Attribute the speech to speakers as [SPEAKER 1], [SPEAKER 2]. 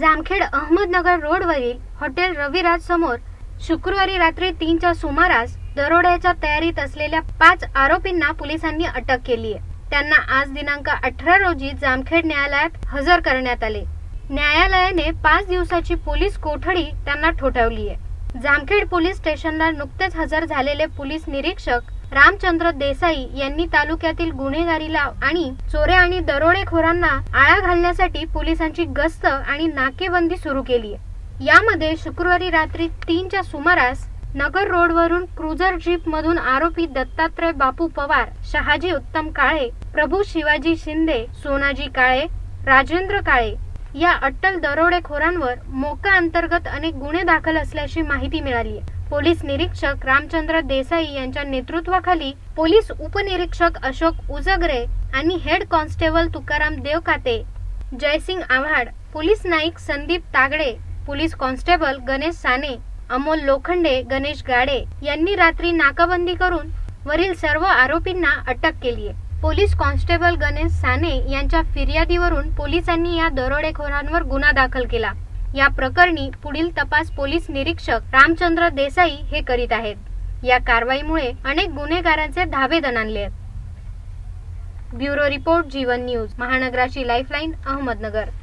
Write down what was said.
[SPEAKER 1] जामखेड अहमदनगर रोडवरील हॉटेल रविराज समोर शुक्रवारी रात्री तीनच्या सुमारास दरोड्याच्या तयारीत असलेल्या पाच आरोपींना पोलिसांनी अटक केली आहे. त्यांना आज दिनांक अठरा रोजी जामखेड न्यायालयात हजर करण्यात आले. न्यायालयाने पाच दिवसाची पोलीस कोठडी त्यांना ठोठावली आहे. जामखेड पोलीस स्टेशनला नुकतेच हजर झालेले पोलीस निरीक्षक रामचंद्र देसाई यांनी तालुक्यातील गुन्हेगारीला आणि चोऱ्या आणि दरोडेखोरांना आळा घालण्यासाठी पोलिसांची गस्त आणि नाकेबंदी सुरू केली यामध्ये शुक्रवारी रात्री तीनच्या सुमारास नगर रोडवरून क्रुझर जीप मधून आरोपी दत्तात्रय बापू पवार शहाजी उत्तम काळे प्रभू शिवाजी शिंदे सोनाजी काळे राजेंद्र काळे या अट्टल दरोडेखोरांवर मोका अंतर्गत अनेक गुन्हे दाखल असल्याची माहिती मिळाली आहे. पोलीस निरीक्षक रामचंद्र देसाई यांच्या नेतृत्वाखाली पोलीस उपनिरीक्षक अशोक उजगरे आणि head constable Tukaram Devkate Jaysing Avhad police Naik Sandeep Tagade police constable Ganesh Sane Amol Lokhande Ganesh Gade यांनी रात्री नाकाबंदी करून वरील सर्व आरोपींना अटक केली आहे. पोलीस कॉन्स्टेबल गणेश साने यांच्या फिर्यादीवरून पोलिसांनी या दरोडेखोरांवर गुन्हा दाखल केला. या प्रकरणी पुढील तपास पोलीस निरीक्षक रामचंद्र देसाई हे करीत आहेत. या कारवाईमुळे अनेक गुन्हेगारांचे धाबे दणानले आहेत. ब्युरो रिपोर्ट जीवन न्यूज महानगराची लाईफलाईन अहमदनगर.